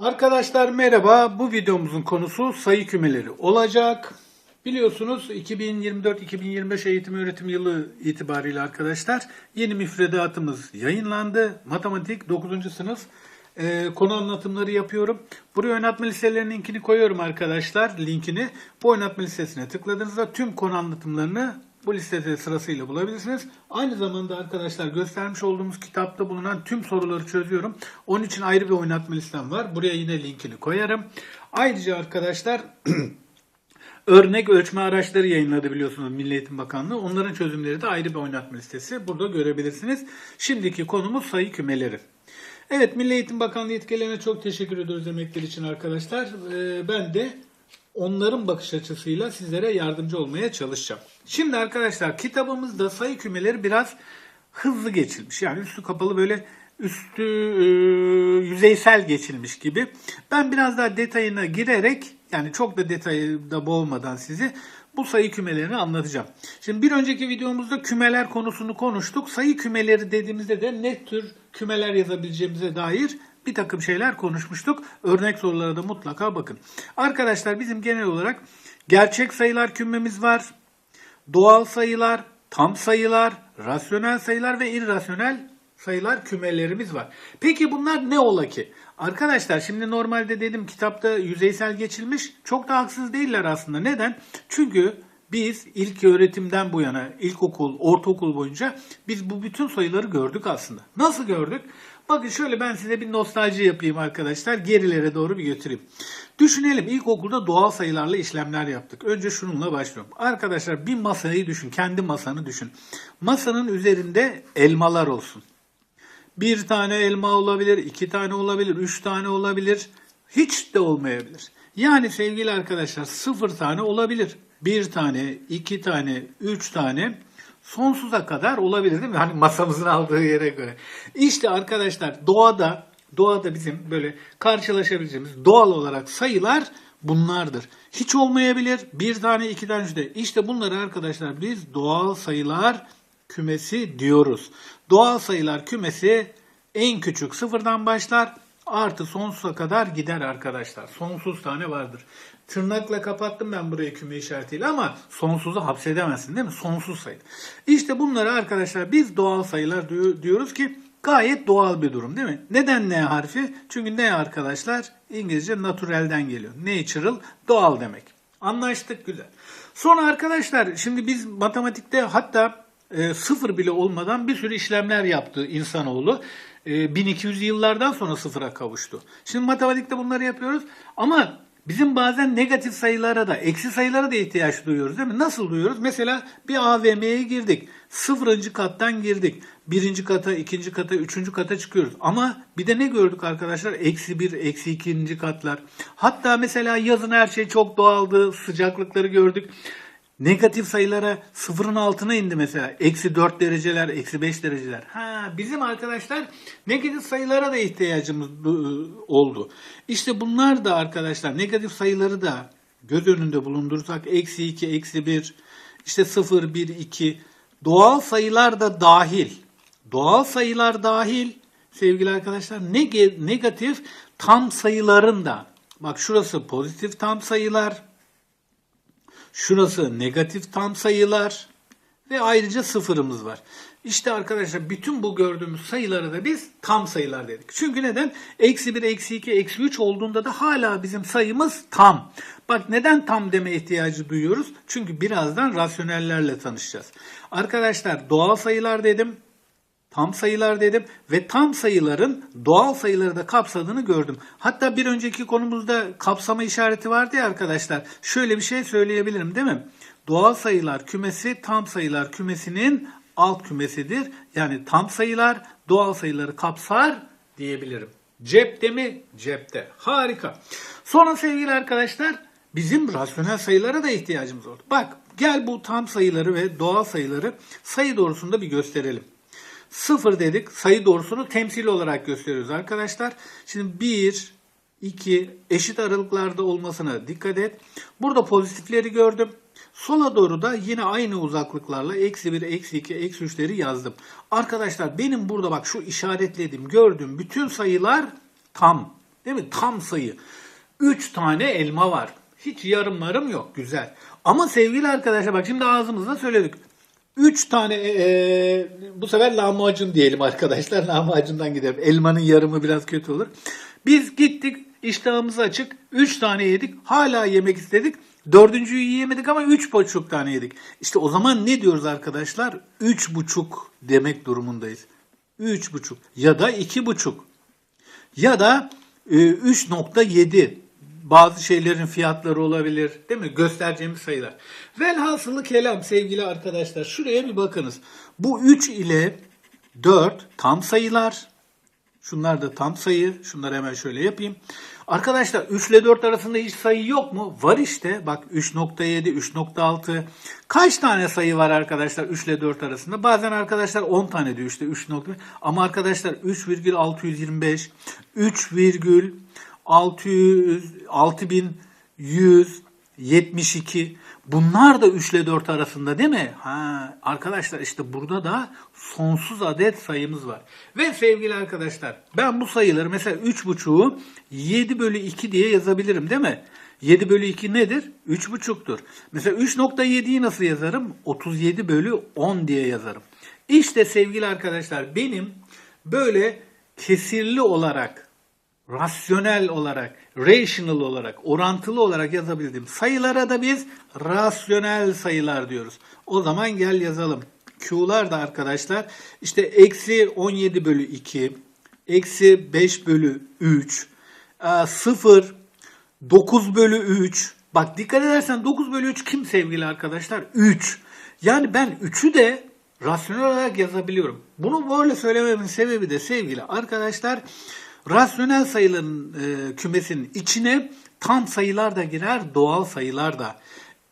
Arkadaşlar merhaba. Bu videomuzun konusu sayı kümeleri olacak. Biliyorsunuz 2024-2025 eğitim öğretim yılı itibariyle arkadaşlar yeni müfredatımız yayınlandı. Matematik 9. sınıf e, konu anlatımları yapıyorum. Buraya oynatma listelerinin linkini koyuyorum arkadaşlar. Linkini bu oynatma listesine tıkladığınızda tüm konu anlatımlarını bu listede sırasıyla bulabilirsiniz. Aynı zamanda arkadaşlar göstermiş olduğumuz kitapta bulunan tüm soruları çözüyorum. Onun için ayrı bir oynatma listem var. Buraya yine linkini koyarım. Ayrıca arkadaşlar örnek ölçme araçları yayınladı biliyorsunuz Milli Eğitim Bakanlığı. Onların çözümleri de ayrı bir oynatma listesi. Burada görebilirsiniz. Şimdiki konumuz sayı kümeleri. Evet Milli Eğitim Bakanlığı yetkililerine çok teşekkür ediyoruz emekleri için arkadaşlar. Ee, ben de onların bakış açısıyla sizlere yardımcı olmaya çalışacağım. Şimdi arkadaşlar kitabımızda sayı kümeleri biraz hızlı geçilmiş. Yani üstü kapalı böyle üstü e, yüzeysel geçilmiş gibi. Ben biraz daha detayına girerek yani çok da detayda boğmadan sizi bu sayı kümelerini anlatacağım. Şimdi bir önceki videomuzda kümeler konusunu konuştuk. Sayı kümeleri dediğimizde de ne tür kümeler yazabileceğimize dair bir takım şeyler konuşmuştuk. Örnek sorulara da mutlaka bakın. Arkadaşlar bizim genel olarak gerçek sayılar kümemiz var. Doğal sayılar, tam sayılar, rasyonel sayılar ve irrasyonel sayılar kümelerimiz var. Peki bunlar ne ola ki? Arkadaşlar şimdi normalde dedim kitapta yüzeysel geçilmiş. Çok da haksız değiller aslında. Neden? Çünkü biz ilk öğretimden bu yana, ilkokul, ortaokul boyunca biz bu bütün sayıları gördük aslında. Nasıl gördük? Bakın şöyle ben size bir nostalji yapayım arkadaşlar. Gerilere doğru bir götüreyim. Düşünelim ilkokulda doğal sayılarla işlemler yaptık. Önce şununla başlıyorum. Arkadaşlar bir masayı düşün. Kendi masanı düşün. Masanın üzerinde elmalar olsun. Bir tane elma olabilir, iki tane olabilir, üç tane olabilir. Hiç de olmayabilir. Yani sevgili arkadaşlar sıfır tane olabilir. Bir tane, iki tane, üç tane sonsuza kadar olabilir değil mi? Hani masamızın aldığı yere göre. İşte arkadaşlar doğada doğada bizim böyle karşılaşabileceğimiz doğal olarak sayılar bunlardır. Hiç olmayabilir. Bir tane, iki tane, üç. İşte bunları arkadaşlar biz doğal sayılar kümesi diyoruz. Doğal sayılar kümesi en küçük sıfırdan başlar artı sonsuza kadar gider arkadaşlar. Sonsuz tane vardır. Tırnakla kapattım ben burayı küme işaretiyle ama sonsuzu hapsedemezsin değil mi? Sonsuz sayı. İşte bunları arkadaşlar biz doğal sayılar diyor- diyoruz ki gayet doğal bir durum değil mi? Neden N harfi? Çünkü N arkadaşlar İngilizce naturalden geliyor. Natural doğal demek. Anlaştık güzel. Sonra arkadaşlar şimdi biz matematikte hatta e, sıfır bile olmadan bir sürü işlemler yaptı insanoğlu. E, 1200 yıllardan sonra sıfıra kavuştu. Şimdi matematikte bunları yapıyoruz ama bizim bazen negatif sayılara da eksi sayılara da ihtiyaç duyuyoruz değil mi? Nasıl duyuyoruz? Mesela bir AVM'ye girdik. Sıfırıncı kattan girdik. Birinci kata, ikinci kata, üçüncü kata çıkıyoruz. Ama bir de ne gördük arkadaşlar? Eksi bir, eksi ikinci katlar. Hatta mesela yazın her şey çok doğaldı. Sıcaklıkları gördük. Negatif sayılara sıfırın altına indi mesela. Eksi 4 dereceler, eksi 5 dereceler. Ha, bizim arkadaşlar negatif sayılara da ihtiyacımız du- oldu. İşte bunlar da arkadaşlar negatif sayıları da göz önünde bulundursak eksi 2, eksi 1, işte 0, 1, 2 doğal sayılar da dahil. Doğal sayılar dahil sevgili arkadaşlar neg- negatif tam sayıların da bak şurası pozitif tam sayılar Şurası negatif tam sayılar ve ayrıca sıfırımız var. İşte arkadaşlar bütün bu gördüğümüz sayıları da biz tam sayılar dedik. Çünkü neden? Eksi 1, eksi 2, eksi 3 olduğunda da hala bizim sayımız tam. Bak neden tam deme ihtiyacı duyuyoruz? Çünkü birazdan rasyonellerle tanışacağız. Arkadaşlar doğal sayılar dedim. Tam sayılar dedim ve tam sayıların doğal sayıları da kapsadığını gördüm. Hatta bir önceki konumuzda kapsama işareti vardı ya arkadaşlar. Şöyle bir şey söyleyebilirim değil mi? Doğal sayılar kümesi tam sayılar kümesinin alt kümesidir. Yani tam sayılar doğal sayıları kapsar diyebilirim. Cepte mi? Cepte. Harika. Sonra sevgili arkadaşlar bizim rasyonel sayılara da ihtiyacımız oldu. Bak gel bu tam sayıları ve doğal sayıları sayı doğrusunda bir gösterelim. Sıfır dedik. Sayı doğrusunu temsili olarak gösteriyoruz arkadaşlar. Şimdi 1, 2 eşit aralıklarda olmasına dikkat et. Burada pozitifleri gördüm. Sola doğru da yine aynı uzaklıklarla eksi 1, eksi 2, eksi 3'leri yazdım. Arkadaşlar benim burada bak şu işaretlediğim, gördüğüm bütün sayılar tam. Değil mi? Tam sayı. 3 tane elma var. Hiç yarım marım yok. Güzel. Ama sevgili arkadaşlar bak şimdi ağzımızda söyledik. 3 tane e, e, bu sefer lahmacun diyelim arkadaşlar. Lahmacundan gidelim. Elmanın yarımı biraz kötü olur. Biz gittik iştahımız açık. 3 tane yedik. Hala yemek istedik. Dördüncüyü yiyemedik ama üç buçuk tane yedik. İşte o zaman ne diyoruz arkadaşlar? Üç buçuk demek durumundayız. Üç buçuk ya da iki buçuk ya da e, 3.7 bazı şeylerin fiyatları olabilir değil mi? Göstereceğimiz sayılar. Velhasılı kelam sevgili arkadaşlar şuraya bir bakınız. Bu 3 ile 4 tam sayılar. Şunlar da tam sayı. Şunları hemen şöyle yapayım. Arkadaşlar 3 ile 4 arasında hiç sayı yok mu? Var işte. Bak 3.7, 3.6. Kaç tane sayı var arkadaşlar 3 ile 4 arasında? Bazen arkadaşlar 10 tane diyor işte 3 nokta. Ama arkadaşlar 3,625, 3,600, 6172 Bunlar da 3 ile 4 arasında değil mi? Ha, arkadaşlar işte burada da sonsuz adet sayımız var. Ve sevgili arkadaşlar ben bu sayıları mesela 3.5'u 7 bölü 2 diye yazabilirim değil mi? 7 bölü 2 nedir? 3.5'tur. Mesela 3.7'yi nasıl yazarım? 37 bölü 10 diye yazarım. İşte sevgili arkadaşlar benim böyle kesirli olarak rasyonel olarak, rational olarak, orantılı olarak yazabildiğim sayılara da biz rasyonel sayılar diyoruz. O zaman gel yazalım. Q'lar da arkadaşlar işte eksi 17 bölü 2, eksi 5 bölü 3, 0, 9 bölü 3. Bak dikkat edersen 9 bölü 3 kim sevgili arkadaşlar? 3. Yani ben 3'ü de rasyonel olarak yazabiliyorum. Bunu böyle söylememin sebebi de sevgili arkadaşlar Rasyonel sayıların e, kümesinin içine tam sayılar da girer, doğal sayılar da.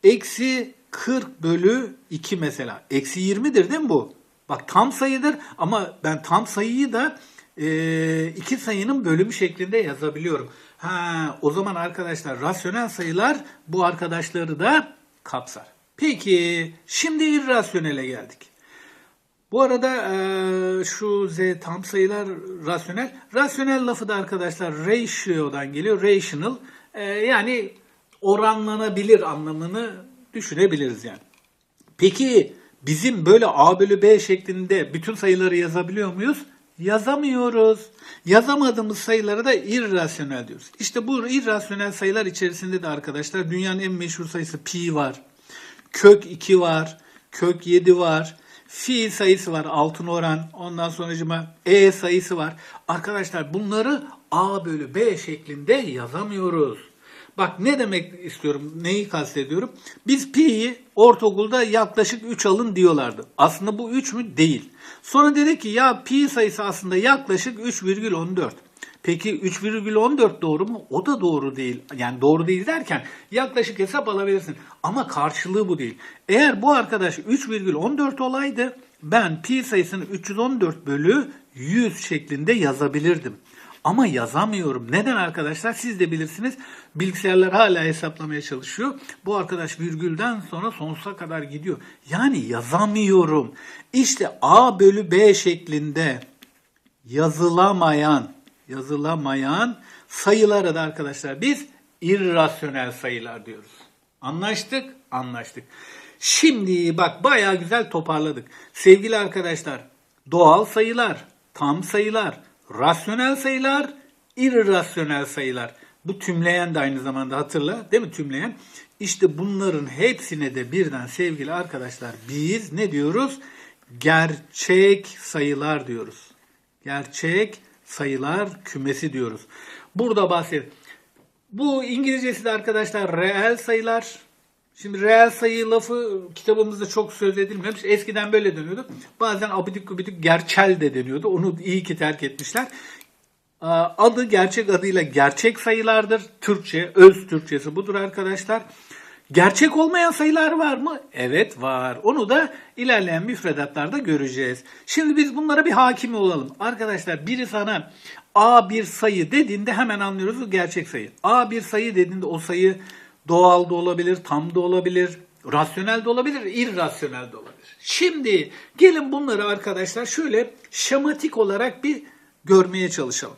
Eksi 40 bölü 2 mesela. Eksi 20'dir değil mi bu? Bak tam sayıdır ama ben tam sayıyı da e, iki sayının bölümü şeklinde yazabiliyorum. Ha, o zaman arkadaşlar rasyonel sayılar bu arkadaşları da kapsar. Peki şimdi irrasyonele geldik. Bu arada e, şu z tam sayılar rasyonel. Rasyonel lafı da arkadaşlar ratio'dan geliyor. Rational. E, yani oranlanabilir anlamını düşünebiliriz yani. Peki bizim böyle a bölü b şeklinde bütün sayıları yazabiliyor muyuz? Yazamıyoruz. Yazamadığımız sayılara da irrasyonel diyoruz. İşte bu irrasyonel sayılar içerisinde de arkadaşlar dünyanın en meşhur sayısı pi var. Kök 2 var. Kök 7 var fiil sayısı var altın oran. Ondan sonracıma e sayısı var. Arkadaşlar bunları a bölü b şeklinde yazamıyoruz. Bak ne demek istiyorum, neyi kastediyorum? Biz pi'yi ortaokulda yaklaşık 3 alın diyorlardı. Aslında bu 3 mü? Değil. Sonra dedi ki ya pi sayısı aslında yaklaşık 3,14. Peki 3,14 doğru mu? O da doğru değil. Yani doğru değil derken yaklaşık hesap alabilirsin. Ama karşılığı bu değil. Eğer bu arkadaş 3,14 olaydı ben pi sayısını 314 bölü 100 şeklinde yazabilirdim. Ama yazamıyorum. Neden arkadaşlar? Siz de bilirsiniz. Bilgisayarlar hala hesaplamaya çalışıyor. Bu arkadaş virgülden sonra sonsuza kadar gidiyor. Yani yazamıyorum. İşte A bölü B şeklinde yazılamayan yazılamayan sayılara da arkadaşlar biz irrasyonel sayılar diyoruz. Anlaştık? Anlaştık. Şimdi bak bayağı güzel toparladık. Sevgili arkadaşlar doğal sayılar, tam sayılar, rasyonel sayılar, irrasyonel sayılar. Bu tümleyen de aynı zamanda hatırla değil mi tümleyen? İşte bunların hepsine de birden sevgili arkadaşlar biz ne diyoruz? Gerçek sayılar diyoruz. Gerçek sayılar kümesi diyoruz. Burada bahset. Bu İngilizcesi de arkadaşlar reel sayılar. Şimdi reel sayı lafı kitabımızda çok söz edilmemiş. Eskiden böyle deniyordu. Bazen abidik gubidik gerçel de deniyordu. Onu iyi ki terk etmişler. Adı gerçek adıyla gerçek sayılardır. Türkçe, öz Türkçesi budur arkadaşlar. Gerçek olmayan sayılar var mı? Evet var. Onu da ilerleyen müfredatlarda göreceğiz. Şimdi biz bunlara bir hakim olalım. Arkadaşlar biri sana A bir sayı dediğinde hemen anlıyoruz bu gerçek sayı. A bir sayı dediğinde o sayı doğal da olabilir, tam da olabilir, rasyonel de olabilir, irrasyonel de olabilir. Şimdi gelin bunları arkadaşlar şöyle şematik olarak bir görmeye çalışalım.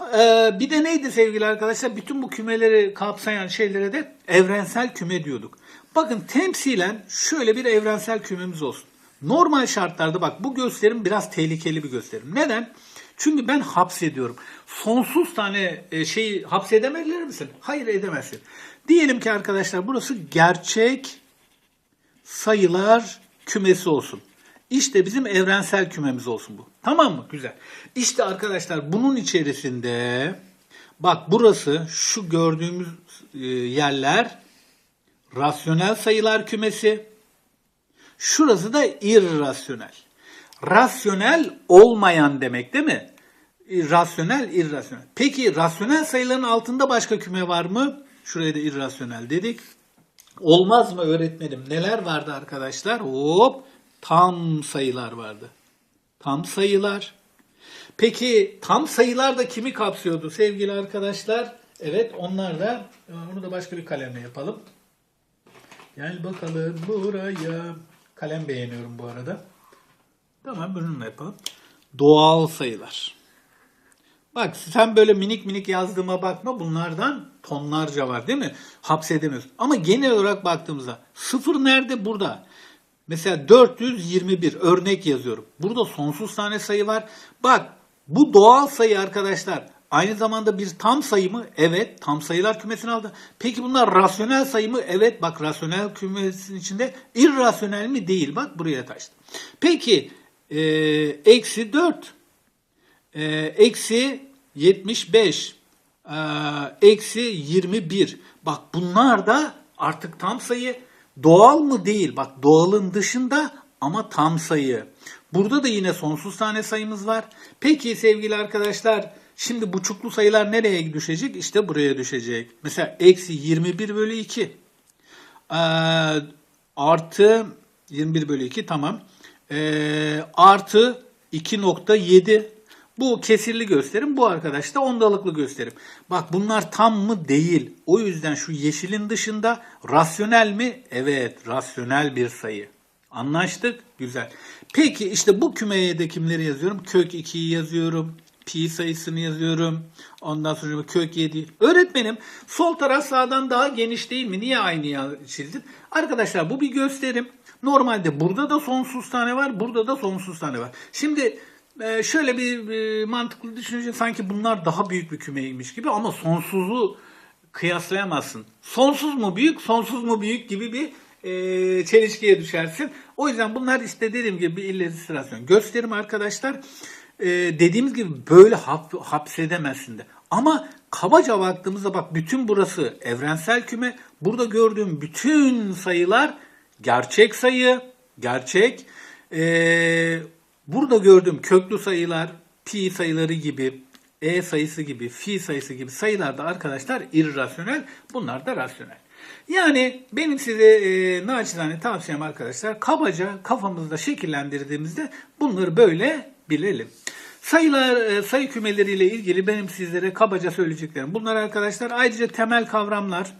Ee, bir de neydi sevgili arkadaşlar? Bütün bu kümeleri kapsayan şeylere de evrensel küme diyorduk. Bakın temsilen şöyle bir evrensel kümemiz olsun. Normal şartlarda bak bu gösterim biraz tehlikeli bir gösterim. Neden? Çünkü ben hapsediyorum. Sonsuz tane e, şeyi hapsedemeyebilir misin? Hayır edemezsin. Diyelim ki arkadaşlar burası gerçek sayılar kümesi olsun. İşte bizim evrensel kümemiz olsun bu. Tamam mı? Güzel. İşte arkadaşlar bunun içerisinde bak burası şu gördüğümüz e, yerler rasyonel sayılar kümesi. Şurası da irrasyonel. Rasyonel olmayan demek değil mi? Rasyonel, irrasyonel. Peki rasyonel sayıların altında başka küme var mı? Şuraya da irrasyonel dedik. Olmaz mı öğretmenim? Neler vardı arkadaşlar? Hop tam sayılar vardı. Tam sayılar. Peki tam sayılar da kimi kapsıyordu sevgili arkadaşlar? Evet onlar da onu da başka bir kalemle yapalım. Gel bakalım buraya. Kalem beğeniyorum bu arada. Tamam bununla yapalım. Doğal sayılar. Bak sen böyle minik minik yazdığıma bakma bunlardan tonlarca var değil mi? Hapsedemiyorsun. Ama genel olarak baktığımızda sıfır nerede? Burada. Mesela 421 örnek yazıyorum. Burada sonsuz tane sayı var. Bak bu doğal sayı arkadaşlar. Aynı zamanda bir tam sayı mı? Evet. Tam sayılar kümesini aldı. Peki bunlar rasyonel sayı mı? Evet. Bak rasyonel kümesinin içinde irrasyonel mi? Değil. Bak buraya taştı. Peki e, eksi 4 e, eksi 75 e, eksi 21 bak bunlar da artık tam sayı doğal mı değil? Bak doğalın dışında ama tam sayı. Burada da yine sonsuz tane sayımız var. Peki sevgili arkadaşlar şimdi buçuklu sayılar nereye düşecek? İşte buraya düşecek. Mesela eksi 21 bölü 2 e, artı 21 bölü 2 tamam. E, artı 2.7 bu kesirli gösterim, bu arkadaş da ondalıklı gösterim. Bak bunlar tam mı? Değil. O yüzden şu yeşilin dışında rasyonel mi? Evet, rasyonel bir sayı. Anlaştık? Güzel. Peki işte bu kümeye de kimleri yazıyorum? Kök 2'yi yazıyorum. Pi sayısını yazıyorum. Ondan sonra kök 7. Öğretmenim sol taraf sağdan daha geniş değil mi? Niye aynı çizdin? Arkadaşlar bu bir gösterim. Normalde burada da sonsuz tane var. Burada da sonsuz tane var. Şimdi ee, şöyle bir e, mantıklı düşününce sanki bunlar daha büyük bir kümeymiş gibi ama sonsuzu kıyaslayamazsın. Sonsuz mu büyük, sonsuz mu büyük gibi bir e, çelişkiye düşersin. O yüzden bunlar işte dediğim gibi bir illüstrasyon. Gösterim arkadaşlar. E, dediğimiz gibi böyle hap, hapsedemezsin de. Ama kabaca baktığımızda bak bütün burası evrensel küme. Burada gördüğüm bütün sayılar gerçek sayı, gerçek. Eee Burada gördüğüm köklü sayılar, pi sayıları gibi, e sayısı gibi, fi sayısı gibi sayılar da arkadaşlar irrasyonel, bunlar da rasyonel. Yani benim size e, naçizane tavsiyem arkadaşlar kabaca kafamızda şekillendirdiğimizde bunları böyle bilelim. Sayılar, e, sayı kümeleriyle ilgili benim sizlere kabaca söyleyeceklerim. Bunlar arkadaşlar ayrıca temel kavramlar,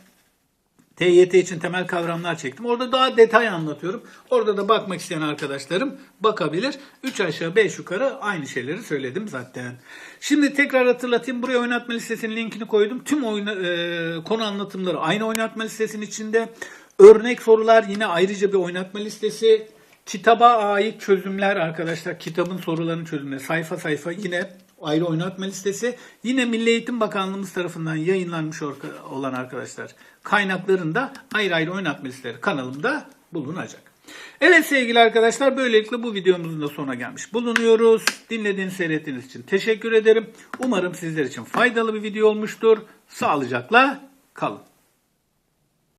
TYT için temel kavramlar çektim. Orada daha detay anlatıyorum. Orada da bakmak isteyen arkadaşlarım bakabilir. 3 aşağı 5 yukarı aynı şeyleri söyledim zaten. Şimdi tekrar hatırlatayım. Buraya oynatma listesinin linkini koydum. Tüm oyna, e, konu anlatımları aynı oynatma listesinin içinde. Örnek sorular yine ayrıca bir oynatma listesi. Kitaba ait çözümler arkadaşlar. Kitabın sorularının çözümleri sayfa sayfa yine ayrı oynatma listesi. Yine Milli Eğitim Bakanlığımız tarafından yayınlanmış olan arkadaşlar kaynaklarında ayrı ayrı oynatma listeleri kanalımda bulunacak. Evet sevgili arkadaşlar böylelikle bu videomuzun da sonuna gelmiş bulunuyoruz. Dinlediğiniz seyrettiğiniz için teşekkür ederim. Umarım sizler için faydalı bir video olmuştur. Sağlıcakla kalın.